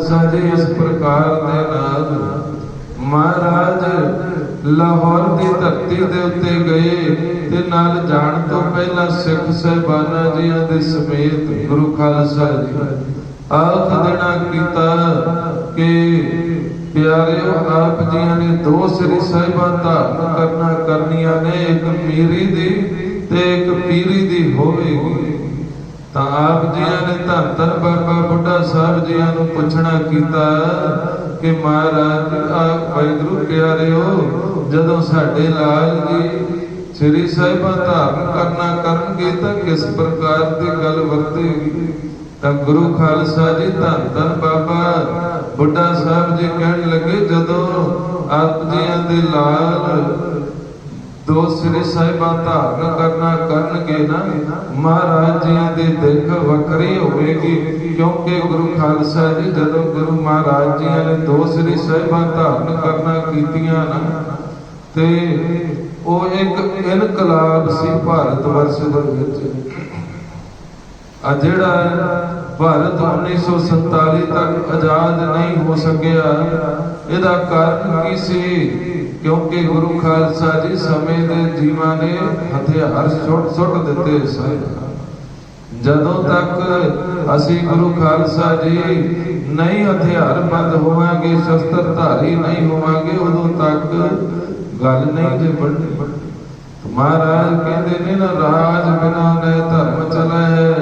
ਸਾਡੇ ਇਸ ਪ੍ਰਕਾਰ ਦੇ ਨਾਲ ਮਹਾਰਾਜ ਲਾਹੌਰ ਦੀ ਧਰਤੀ ਦੇ ਉੱਤੇ ਗਏ ਤੇ ਨਾਲ ਜਾਣ ਤੋਂ ਪਹਿਲਾਂ ਸਿੱਖ ਸਹਿਬਾਨਾਂ ਜੀਆਂ ਦੇ ਸਮੇਤ ਗੁਰੂ ਖਾਲਸਾ ਜੀ ਆਖ ਦੇਣਾ ਕੀਤਾ ਕਿ ਪਿਆਰਿਓ, ਆਪ ਜੀਆਂ ਨੇ ਦੋ ਸ੍ਰੀ ਸਾਹਿਬਾਂ ਧਾਰਨ ਕਰਨਾ ਕਰਨੀਆਂ ਨੇ, ਇੱਕ ਮੀਰੀ ਦੀ ਤੇ ਇੱਕ ਪੀਰੀ ਦੀ ਹੋਵੇਗੀ। ਤਾਂ ਆਪ ਜੀਆਂ ਨੇ ਧੰਨ ਧੰਨ ਬਾਬਾ ਬੁੱਢਾ ਸਾਹਿਬ ਜੀਆਂ ਨੂੰ ਪੁੱਛਣਾ ਕੀਤਾ ਕਿ ਮਹਾਰਾਜ, ਆਪ ਵੈਗਰੂ ਪਿਆਰਿਓ, ਜਦੋਂ ਸਾਡੇ ਲਾਲ ਜੀ ਸ੍ਰੀ ਸਾਹਿਬਾਂ ਧਾਰਨ ਕਰਨਾ ਕਰਨਗੇ ਤਾਂ ਕਿਸ ਪ੍ਰਕਾਰ ਦੀ ਗੱਲ ਵਰਤੇਗੀ? ਤਾਂ ਗੁਰੂ ਖਾਲਸਾ ਜੀ ਧੰਨ ਧੰਨ ਬਾਬਾ ਬੁੱਢਾ ਸਾਹਿਬ ਜੀ ਕਹਿਣ ਲੱਗੇ, ਜਦੋਂ ਆਪ ਜੀਆਂ ਦੇ ਲਾਲ ਦੋ ਸ੍ਰੀ ਸਾਹਿਬਾਂ ਧਾਰਨ ਕਰਨਾ ਕਰਨਗੇ ਨਾ ਮਹਾਰਾਜ ਜੀਆਂ ਦੀ ਦੇਖ ਵੱਖਰੀ ਹੋਵੇਗੀ। ਕਿਉਂਕਿ ਗੁਰੂ ਖਾਲਸਾ ਜੀ ਜਦੋਂ ਗੁਰੂ ਮਹਾਰਾਜ ਜੀਆਂ ਨੇ ਦੋ ਸ੍ਰੀ ਸਾਹਿਬਾਂ ਧਾਰਨ ਕਰਨਾ ਕੀਤੀਆਂ ਨਾ, ਤੇ ਉਹ ਇੱਕ ਇਨਕਲਾਬ ਸੀ ਭਾਰਤ ਵਰਸ਼ ਦੇ ਵਿੱਚ। ਆ ਜਿਹੜਾ ਭਾਰਤ 1947 ਤੱਕ ਆਜ਼ਾਦ ਨਹੀਂ ਹੋ ਸਕਿਆ, ਇਹਦਾ ਕਾਰਨ ਕੀ ਸੀ? ਕਿਉਂਕਿ ਗੁਰੂ ਖਾਲਸਾ ਜੀ ਸਮੇਂ ਦੇ ਜੀਵਾਂ ਨੇ ਹਥਿਆਰ ਸੁੱਟ ਸੁੱਟ ਦਿੱਤੇ ਸਨ। ਜਦੋਂ ਤੱਕ ਅਸੀਂ ਗੁਰੂ ਖਾਲਸਾ ਜੀ ਨਹੀਂ ਹਥਿਆਰਬੰਦ ਹੋਵਾਂਗੇ, ਸ਼ਸਤਰ ਨਹੀਂ ਹੋਵਾਂਗੇ, ਉਦੋਂ ਤੱਕ ਗੱਲ ਨਹੀਂ ਜੇ ਬਣਨੀ। ਮਹਾਰਾਜ ਕਹਿੰਦੇ ਨੇ ਨਾ, ਰਾਜ ਬਿਨਾ ਨੇ ਧਰਮ ਚਲੇ,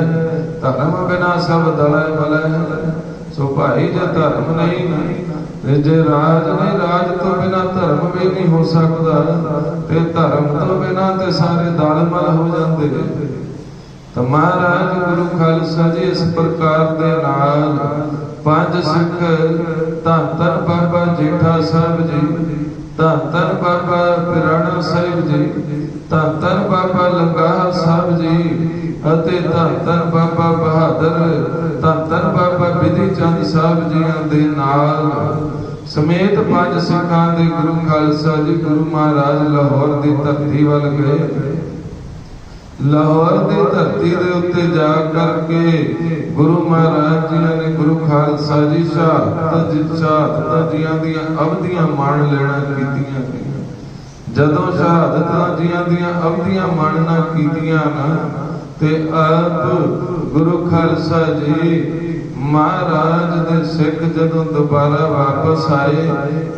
ਧਰਮ ਬਿਨਾ ਸਭ ਦਲੇ ਬਲੇ। ਸੋ ਭਾਈ, ਜੇ ਧਰਮ ਨਹੀਂ, ਤੇ ਜੇ ਰਾਜ ਨਹੀਂ, ਰਾਜ ਤੋਂ ਬਿਨਾ ਧਰਮ ਵੀ ਨਹੀਂ ਹੋ ਸਕਦਾ ਤੇ ਧਰਮ ਤੋਂ ਬਿਨਾ ਤੇ ਸਾਰੇ ਦਲ ਹੋ ਜਾਂਦੇ ਤਾਂ ਮਹਾਰਾਜ ਗੁਰੂ ਖਾਲਸਾ ਜੀ ਇਸ ਪ੍ਰਕਾਰ ਦੇ ਨਾਲ ਪੰਜ ਸਿੱਖ ਧੰਨ ਧੰਨ ਬਾਬਾ ਜੇਠਾ ਸਾਹਿਬ ਜੀ ਧੰਨ ਧੰਨ ਬਾਬਾ ਪਿਰਾਣਾ ਸਾਹਿਬ ਜੀ ਧੰਨ ਧੰਨ ਬਾਬਾ ਲੰਗਾਹ ਸਾਹਿਬ ਜੀ ਅਤੇ ਧੰਨ ਧੰਨ ਬਾਬਾ ਬਹਾਦਰ, ਧੰਨ ਧੰਨ ਬਾਬਾ ਬਿਧੀ ਚੰਦ ਸਾਹਿਬ ਜੀਆਂ ਦੇ ਨਾਲ। ਸਮੇਤ ਪੰਜ ਸਿੱਖਾਂ ਦੇ ਗੁਰੂ ਖਾਲਸਾ ਜੀ, ਗੁਰੂ ਮਹਾਰਾਜ ਲਾਹੌਰ ਦੀ ਧਰਤੀ ਵੱਲ ਗਏ। ਲਾਹੌਰ ਦੀ ਧਰਤੀ ਦੇ ਉੱਤੇ ਜਾ ਕਰਕੇ ਗੁਰੂ ਮਹਾਰਾਜ ਜੀ ਨੇ ਗੁਰੂ ਖਾਲਸਾ ਜੀ ਸ਼ਹਾਦਤ ਜੀ ਸ਼ਹਾਦਤਾਂ ਜੀਆਂ ਦੀਆਂ ਅਵਧੀਆਂ ਮਾਣ ਲੈਣਾ ਕੀਤੀਆਂ ਜਦੋਂ ਸ਼ਹਾਦਤਾਂ ਜੀਆਂ ਦੀਆਂ ਅਵਧੀਆਂ ਮਾਣਨਾ ਕੀਤੀਆਂ ਨਾ ਤੇ ਆਪ ਗੁਰੂ ਖਾਲਸਾ ਜੀ ਮਹਾਰਾਜ ਦੇ ਸਿੱਖ ਜਦੋਂ ਦੁਬਾਰਾ ਵਾਪਸ ਆਏ,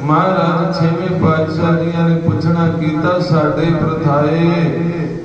ਮਹਾਰਾਜ ਛੇਵੇਂ ਪਾਤਸ਼ਾਹ ਜੀਆਂ ਨੇ ਪੁੱਛਣਾ ਕੀਤਾ, ਸਾਡੇ ਪ੍ਰਥਾਏ